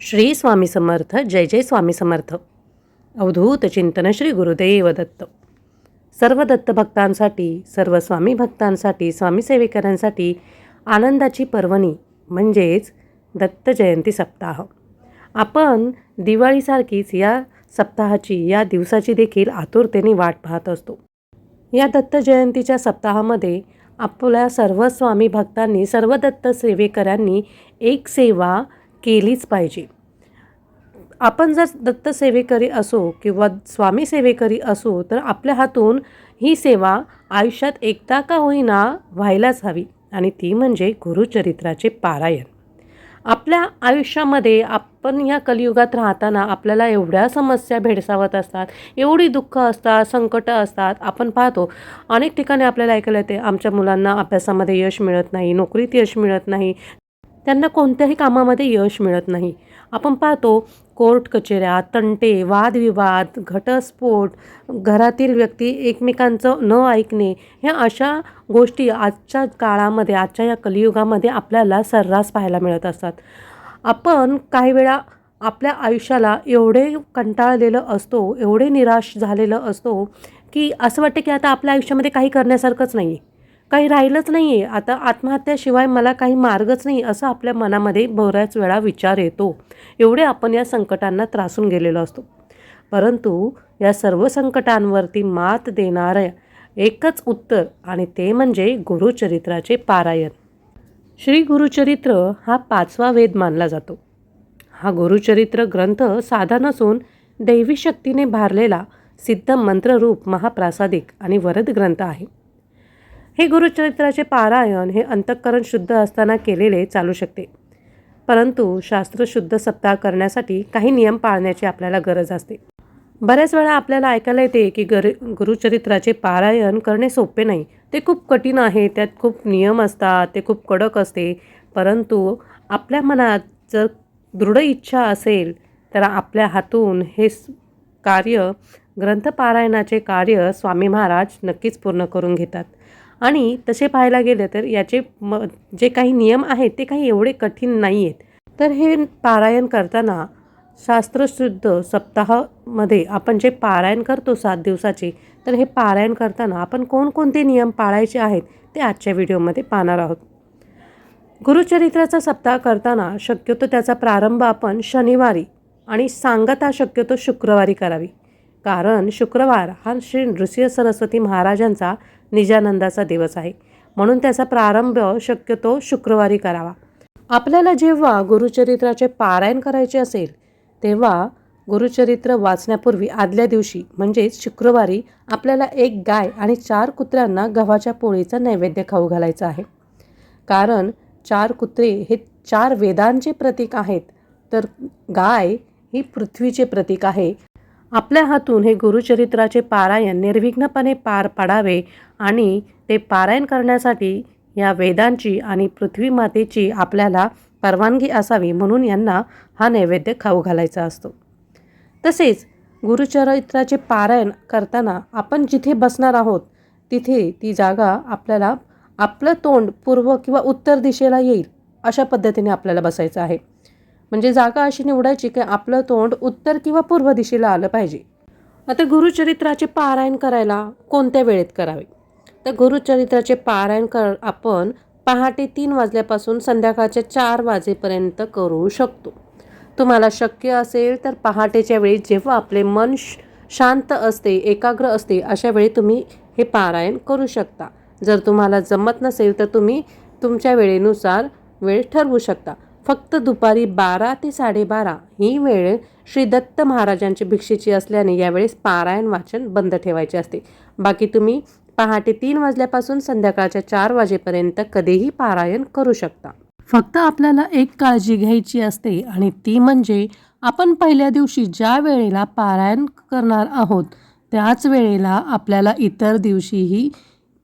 श्री स्वामी समर्थ जय जय स्वामी समर्थ. अवधूत चिंतन श्री गुरुदेव दत्त. सर्व दत्त भक्तांसाठी सर्व स्वामी भक्तांसाठी स्वामी सेवेकरांसाठी आनंदाची पर्वणी म्हणजेच दत्त जयंती सप्ताह. आपण दिवाळीसारखीच या सप्ताहाची या दिवसाची देखील आतुरतेने वाट पाहत असतो. या दत्त जयंतीच्या सप्ताहामध्ये आपल्या सर्व स्वामी भक्तांनी सर्व दत्त सेवेकरांनी एक सेवा केलीच पाहिजे. आपण जर दत्तसेवेकरी असो किंवा स्वामी सेवेकरी असो तर आपल्या हातून ही सेवा आयुष्यात एकदा का होईना व्हायलाच हवी आणि ती म्हणजे गुरुचरित्राचे पारायण. आपल्या आयुष्यामध्ये आपण ह्या कलियुगात राहताना आपल्याला एवढ्या समस्या भेडसावत असतात एवढी दुःख असतात संकटं असतात आपण पाहतो अनेक ठिकाणी आपल्याला ऐकायला येते आमच्या मुलांना अभ्यासामध्ये यश मिळत नाही नोकरीत यश मिळत नाही. त्यांना कोणत्याही कामामध्ये यश मिळत नाही. आपण पाहतो कोर्ट कचेऱ्या तंटे वादविवाद घटस्फोट घरातील व्यक्ती एकमेकांचं न ऐकणे ह्या अशा गोष्टी आजच्या काळामध्ये आजच्या या कलियुगामध्ये आपल्याला सर्रास पाहायला मिळत असतात. आपण काही वेळा आपल्या आयुष्याला एवढे कंटाळलेलं असतो एवढे निराश झालेलं असतो की असं वाटतं की आता आपल्या आयुष्यामध्ये काही करण्यासारखंच नाही आहे काही राहिलंच नाही आहे आता आत्महत्याशिवाय मला काही मार्गच नाही असं आपल्या मनामध्ये बऱ्याच वेळा विचार येतो. एवढे आपण या संकटांना त्रासून गेलेलो असतो. परंतु या सर्व संकटांवरती मात देणारं एकच उत्तर आणि ते म्हणजे गुरुचरित्राचे पारायण. श्री गुरुचरित्र हा पाचवा वेद मानला जातो. हा गुरुचरित्र ग्रंथ साधा नसून दैवी शक्तीने भारलेला सिद्ध मंत्ररूप महाप्रासादिक आणि वरद ग्रंथ आहे. हे गुरुचरित्राचे पारायण हे अंतःकरण शुद्ध असताना केलेले चालू शकते. परंतु शास्त्रशुद्ध सप्ताह करण्यासाठी काही नियम पाळण्याची आपल्याला गरज असते. बऱ्याच वेळा आपल्याला ऐकायला येते की गर गुरुचरित्राचे पारायण करणे सोपे नाही. ते खूप कठीण आहे त्यात खूप नियम असतात ते खूप कडक असते. परंतु आपल्या मनात जर दृढ इच्छा असेल तर आपल्या हातून हे कार्य ग्रंथपारायणाचे कार्य स्वामी महाराज नक्कीच पूर्ण करून घेतात. आणि तसे पाहायला गेले तर याचे म जे काही नियम आहेत ते काही एवढे कठीण नाही आहेत तर हे पारायण करताना शास्त्रशुद्ध सप्ताहामध्ये आपण जे पारायण करतो सात दिवसाचे तर हे पारायण करताना आपण कोणकोणते नियम पाळायचे आहेत ते आजच्या व्हिडिओमध्ये पाहणार आहोत. गुरुचरित्राचा सप्ताह करताना शक्यतो त्याचा प्रारंभ आपण शनिवारी आणि सांगता शक्यतो शुक्रवारी करावी. कारण शुक्रवार हा श्री नृसिंह सरस्वती महाराजांचा निजानंदाचा दिवस आहे. म्हणून त्याचा प्रारंभ शक्यतो शुक्रवारी करावा. आपल्याला जेव्हा गुरुचरित्राचे पारायण करायचे असेल तेव्हा गुरुचरित्र वाचण्यापूर्वी आदल्या दिवशी म्हणजेच शुक्रवारी आपल्याला एक गाय आणि चार कुत्र्यांना गव्हाच्या पोळीचा नैवेद्य खाऊ घालायचा आहे. कारण चार कुत्रे हे चार वेदांचे प्रतीक आहेत तर गाय ही पृथ्वीचे प्रतीक आहे. आपल्या हातून हे गुरुचरित्राचे पारायण निर्विघ्नपणे पार पाडावे आणि ते पारायण करण्यासाठी या वेदांची आणि पृथ्वी मातेची आपल्याला परवानगी असावी म्हणून यांना हा नैवेद्य खाऊ घालायचा असतो. तसेच गुरुचरित्राचे पारायण करताना आपण जिथे बसणार आहोत तिथे ती जागा आपल्याला आपलं तोंड पूर्व किंवा उत्तर दिशेला येईल अशा पद्धतीने आपल्याला बसायचं आहे. म्हणजे जागा अशी निवडायची की आपलं तोंड उत्तर किंवा पूर्व दिशेला आलं पाहिजे. आता गुरुचरित्राचे पारायण करायला कोणत्या वेळेत करावे? तर गुरुचरित्राचे पारायण कर आपण पहाटे तीन वाजल्यापासून संध्याकाळच्या चार वाजेपर्यंत करू शकतो. तुम्हाला शक्य असेल तर पहाटेच्या वेळी जेव्हा आपले मन शांत असते एकाग्र असते अशा वेळी तुम्ही हे पारायण करू शकता. जर तुम्हाला जमत नसेल तर तुम्ही तुमच्या वेळेनुसार वेळ ठरवू शकता. फक्त दुपारी बारा ते साडेबारा ही वेळ श्री दत्त महाराजांची भिक्षेची असल्याने यावेळेस पारायण वाचन बंद ठेवायचे असते. बाकी तुम्ही पहाटे तीन वाजल्यापासून संध्याकाळच्या चार वाजेपर्यंत कधीही पारायण करू शकता. फक्त आपल्याला एक काळजी घ्यायची असते आणि ती म्हणजे आपण पहिल्या दिवशी ज्या वेळेला पारायण करणार आहोत त्याच वेळेला आपल्याला इतर दिवशीही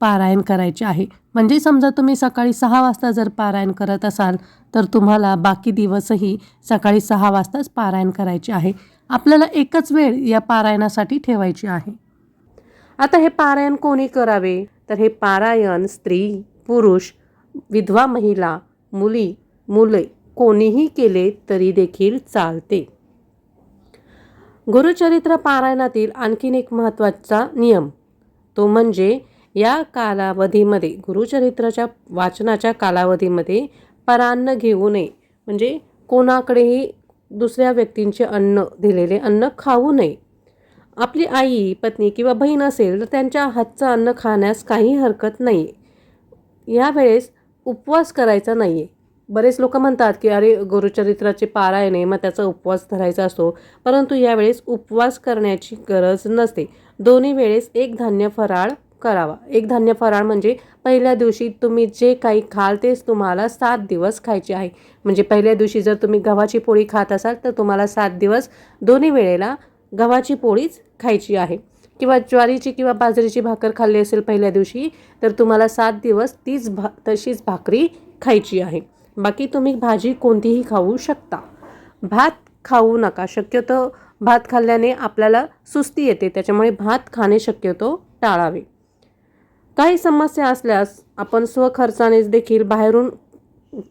पारायण करायचे आहे. म्हणजे समजा तुम्ही सकाळी सहा वाजता जर पारायण करत असाल तर तुम्हाला बाकी दिवसही सकाळी सहा वाजताच पारायण करायचे आहे. आपल्याला एकच वेळ या पारायणासाठी ठेवायची आहे. आता हे पारायण कोणी करावे? तर हे पारायण स्त्री पुरुष विधवा महिला मुली मुले कोणीही केले तरी देखील चालते. गुरुचरित्र पारायणातील आणखीन एक महत्त्वाचा नियम तो म्हणजे या कालावधीमध्ये गुरुचरित्राच्या वाचनाच्या कालावधीमध्ये परान्न घेऊ नये. म्हणजे कोणाकडेही दुसऱ्या व्यक्तींचे अन्न दिलेले अन्न खाऊ नये. आपली आई पत्नी किंवा बहीण असेल तर त्यांच्या हातचं अन्न खाण्यास काही हरकत नाही यावेळेस उपवास करायचा नाही आहे बरेच लोक म्हणतात की अरे गुरुचरित्राचे पारायण आहे मग त्याचा उपवास धरायचा असतो. परंतु यावेळेस उपवास करण्याची गरज नसते. दोन्ही वेळेस एक धान्य फराळ करावा. एक धान्य फराळ म्हणजे पहिल्या दिवशी तुम्ही जे काही खाल तेच तुम्हाला सात दिवस खायचे आहे. म्हणजे पहिल्या दिवशी जर तुम्ही गव्हाची पोळी खात असाल तर तुम्हाला सात दिवस दोन्ही वेळेला गव्हाची पोळीच खायची आहे. किंवा ज्वारीची किंवा बाजरीची भाकर खाल्ली असेल पहिल्या दिवशी तर तुम्हाला सात दिवस तीच भा तशीच भाकरी खायची आहे. बाकी तुम्ही भाजी कोणतीही खाऊ शकता. भात खाऊ नका. शक्यतो भात खाल्ल्याने आपल्याला सुस्ती येते. त्याच्यामुळे भात खाणे शक्यतो टाळावे. काही समस्या असल्यास आपण स्वखर्चानेच देखील बाहेरून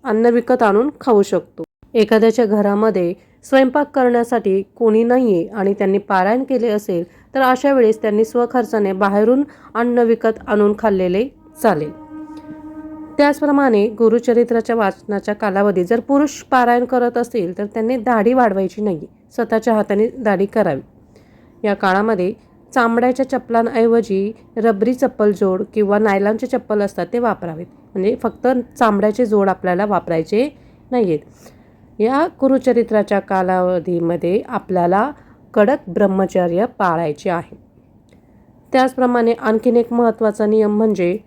अन्न विकत आणून खाऊ शकतो. एखाद्याच्या घरामध्ये स्वयंपाक करण्यासाठी कोणी नाही आहे आणि त्यांनी पारायण केले असेल तर अशा वेळेस त्यांनी स्वखर्चाने बाहेरून अन्न विकत आणून खाल्लेले चालेल. त्याचप्रमाणे गुरुचरित्राच्या वाचनाच्या कालावधीत जर पुरुष पारायण करत असेल तर त्यांनी दाढी वाढवायची नाही स्वतःच्या हाताने दाढी करावी. या काळामध्ये चामड्याच्या चप्पलांऐवजी रबरी चप्पल जोड किंवा नायलॉनचे चप्पल असतात ते वापरावेत. म्हणजे फक्त चामड्याचे जोड आपल्याला वापरायचे नाही आहेत या गुरुचरित्राच्या कालावधीमध्ये आपल्याला कडक ब्रह्मचर्य पाळायचे आहे. त्याचप्रमाणे आणखीन एक महत्त्वाचा नियम म्हणजे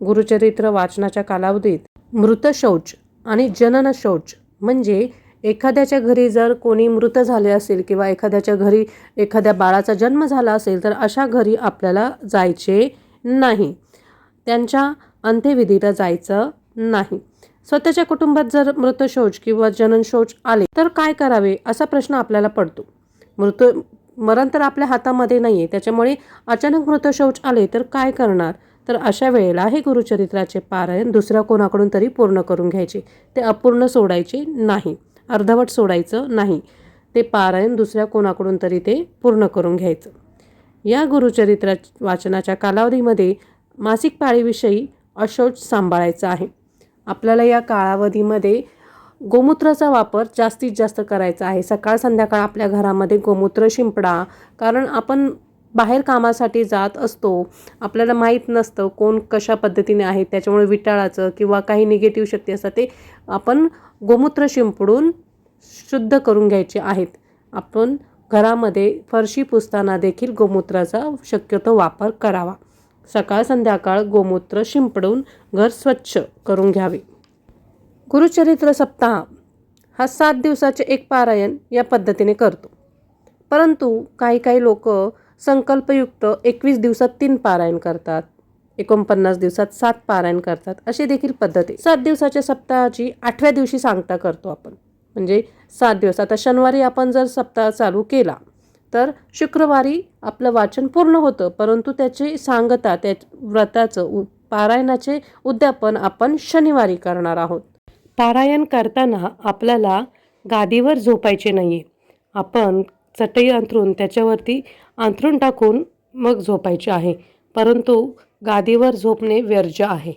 गुरुचरित्र वाचनाच्या कालावधीत मृतशौच आणि जनन शौच म्हणजे एखाद्याच्या घरी जर कोणी मृत झाले असेल किंवा एखाद्याच्या घरी एखाद्या बाळाचा जन्म झाला असेल तर अशा घरी आपल्याला जायचे नाही. त्यांच्या अंत्यविधीला जायचं नाही. स्वतःच्या कुटुंबात जर मृतशौच किंवा जननशौच आले तर काय करावे असा प्रश्न आपल्याला पडतो. मृत मरण तर आपल्या हातामध्ये नाही आहे त्याच्यामुळे अचानक मृतशौच आले तर काय करणार? तर अशा वेळेला हे गुरुचरित्राचे पारायण दुसऱ्या कोणाकडून तरी पूर्ण करून घ्यायचे. ते अपूर्ण सोडायचे नाही. अर्धवट सोडायचं नाही. ते पारायण दुसऱ्या कोणाकडून तरी ते पूर्ण करून घ्यायचं. या गुरुचरित्रा वाचनाच्या कालावधीमध्ये मासिक पाळीविषयी अशौच सांभाळायचं आहे. आपल्याला या कालावधीमध्ये गोमूत्राचा वापर जास्तीत जास्त करायचा आहे. सकाळ संध्याकाळ आपल्या घरामध्ये गोमूत्र शिंपडा कारण आपण बाहेर कामासाठी जात असतो. आपल्याला माहीत नसतं कोण कशा पद्धतीने आहे त्याच्यामुळे विटाळाचं किंवा काही निगेटिव्ह शक्ती असतात ते आपण गोमूत्र शिंपडून शुद्ध करून घ्यायचे आहेत. आपण घरामध्ये फरशी पुसताना देखील गोमूत्राचा शक्यतो वापर करावा. सकाळ संध्याकाळ गोमूत्र शिंपडून घर स्वच्छ करून घ्यावे. गुरुचरित्र सप्ताह हा सात दिवसाचे एक पारायण या पद्धतीने करतो. परंतु काही काही लोक संकल्पयुक्त एकवीस दिवसात तीन पारायण करतात. एकोणपन्नास दिवसात सात पारायण करतात अशी देखील पद्धत. आहे सात दिवसाच्या सप्ताहाची आठव्या दिवशी सांगता करतो आपण. म्हणजे सात दिवस. आता शनिवारी आपण जर सप्ताह चालू केला तर शुक्रवारी आपलं वाचन पूर्ण होतं परंतु त्याची सांगता त्या व्रताचं उ पारायणाचे उद्यापन आपण शनिवारी करणार आहोत. पारायण करताना आपल्याला गादीवर झोपायचे नाही आहे आपण चटई अंथरून त्याच्यावरती अंथरून टाकून मग झोपायचे आहे. परंतु गादीवर झोपणे व्यर्ज आहे.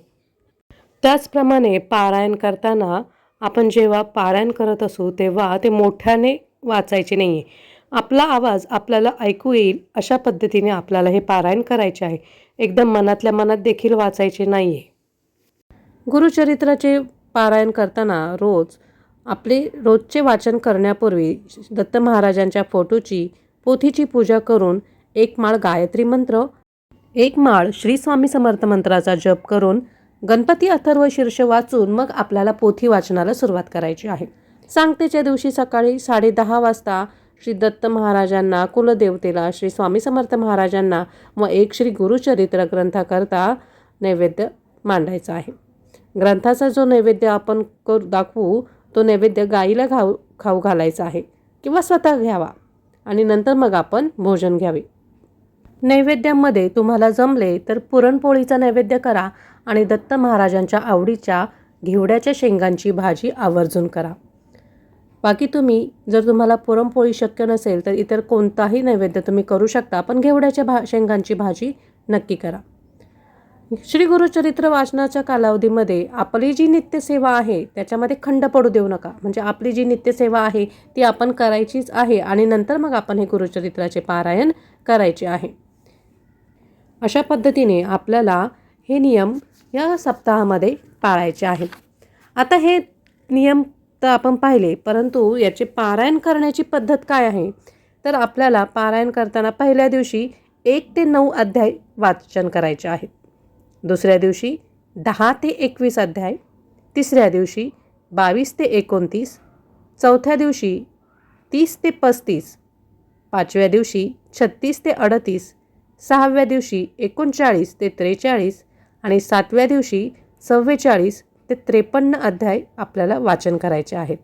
त्याचप्रमाणे पारायण करताना आपण जेव्हा पारायण करत असू तेव्हा ते मोठ्याने वाचायचे नाही आहे आपला आवाज आपल्याला ऐकू येईल अशा पद्धतीने आपल्याला हे पारायण करायचे आहे. एकदम मनातल्या मनात देखील वाचायचे नाही आहे गुरुचरित्राचे पारायण करताना रोज आपले रोजचे वाचन करण्यापूर्वी दत्त महाराजांच्या फोटोची पोथीची पूजा करून एक माळ गायत्री मंत्र एक माळ श्री स्वामी समर्थ मंत्राचा जप करून गणपती अथर्व शीर्ष वाचून मग आपल्याला पोथी वाचनाला सुरुवात करायची आहे. सांगतेच्या दिवशी सकाळी साडेदहा वाजता श्री दत्त महाराजांना कुलदेवतेला श्री स्वामी समर्थ महाराजांना व एक श्री गुरुचरित्र ग्रंथाकरता नैवेद्य मांडायचा आहे. ग्रंथाचा जो नैवेद्य आपण करू दाखवू तो नैवेद्य गाईला खाऊ खाऊ घालायचा आहे किंवा स्वतः घ्यावा आणि नंतर मग आपण भोजन घ्यावे. नैवेद्यामध्ये तुम्हाला जमले तर पुरणपोळीचा नैवेद्य करा आणि दत्त महाराजांच्या आवडीच्या घेवड्याच्या शेंगांची भाजी आवर्जून करा. बाकी तुम्ही जर तुम्हाला पुरणपोळी शक्य नसेल तर इतर कोणताही नैवेद्य तुम्ही करू शकता पण घेवड्याच्या भा शेंगांची भाजी नक्की करा. श्री गुरुचरित्र वाचनाच्या कालावधीमध्ये आपली जी नित्यसेवा आहे त्याच्यामध्ये खंड पडू देऊ नका. म्हणजे आपली जी नित्यसेवा आहे ती आपण करायचीच आहे आणि नंतर मग आपण हे गुरुचरित्राचे पारायण करायचे आहे. अशा पद्धतीने आपल्याला हे नियम या सप्ताहामध्ये पाळायचे आहेत. आता हे नियम तर आपण पाहिले परंतु याचे पारायण करण्याची पद्धत काय आहे? तर आपल्याला पारायण करताना पहिल्या दिवशी एक ते नऊ अध्याय वाचन करायचे आहेत दुसऱ्या दिवशी दहा ते एकवीस अध्याय तिसऱ्या दिवशी बावीस ते एकोणतीस चौथ्या दिवशी तीस ते पस्तीस पाचव्या दिवशी छत्तीस ते अडतीस सहाव्या दिवशी एकोणचाळीस ते त्रेचाळीस आणि सातव्या दिवशी चव्वेचाळीस ते त्रेपन्न अध्याय आपल्याला वाचन करायचे आहेत.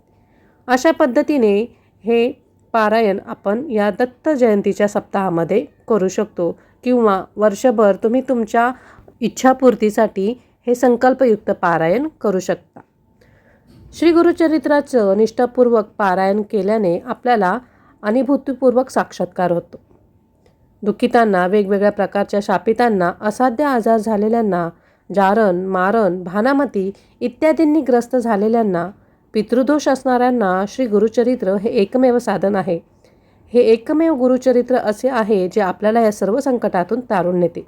अशा पद्धतीने हे पारायण आपण या दत्त जयंतीच्या सप्ताहामध्ये करू शकतो किंवा वर्षभर तुम्ही तुमच्या इच्छापूर्तीसाठी हे संकल्पयुक्त पारायण करू शकता. श्री गुरुचरित्राचं निष्ठापूर्वक पारायण केल्याने आपल्याला अनुभूतीपूर्वक साक्षात्कार होतो. दुःखितांना वेगवेगळ्या प्रकारच्या शापितांना असाध्य आजार झालेल्यांना जारण मारण भानामती इत्यादींनी ग्रस्त झालेल्यांना पितृदोष असणाऱ्यांना श्री गुरुचरित्र हे एकमेव साधन आहे. हे एकमेव गुरुचरित्र असे आहे जे आपल्याला या सर्व संकटातून तारून नेते.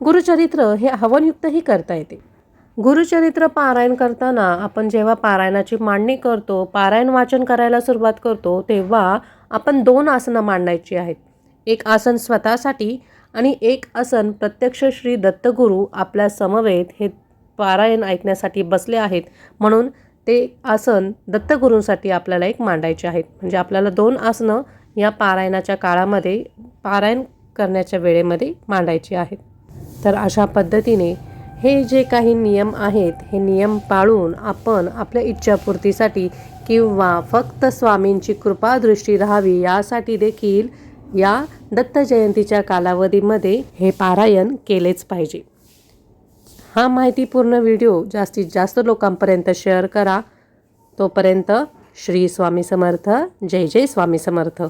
गुरुचरित्र हे हवनयुक्तही करता येते. गुरुचरित्र पारायण करताना आपण जेव्हा पारायणाची मांडणी करतो पारायण वाचन करायला सुरुवात करतो तेव्हा आपण दोन आसनं मांडायची आहेत. एक आसन स्वतःसाठी आणि एक आसन प्रत्यक्ष श्री दत्तगुरू आपल्या समवेत हे पारायण ऐकण्यासाठी बसले आहेत. म्हणून ते आसन दत्तगुरूंसाठी आपल्याला एक मांडायचे आहेत. म्हणजे आपल्याला दोन आसनं या पारायणाच्या काळामध्ये पारायण करण्याच्या वेळेमध्ये मांडायची आहेत. तर अशा पद्धतीने हे जे काही नियम आहेत हे नियम पाळून आपण आपल्या इच्छापूर्तीसाठी किंवा फक्त स्वामींची कृपादृष्टी राहावी यासाठी देखील या दत्त जयंतीच्या कालावधीमध्ये हे पारायण केलेच पाहिजे. हा माहितीपूर्ण व्हिडिओ जास्तीत जास्त लोकांपर्यंत शेअर करा. तोपर्यंत श्री स्वामी समर्थ जय जय स्वामी समर्थ.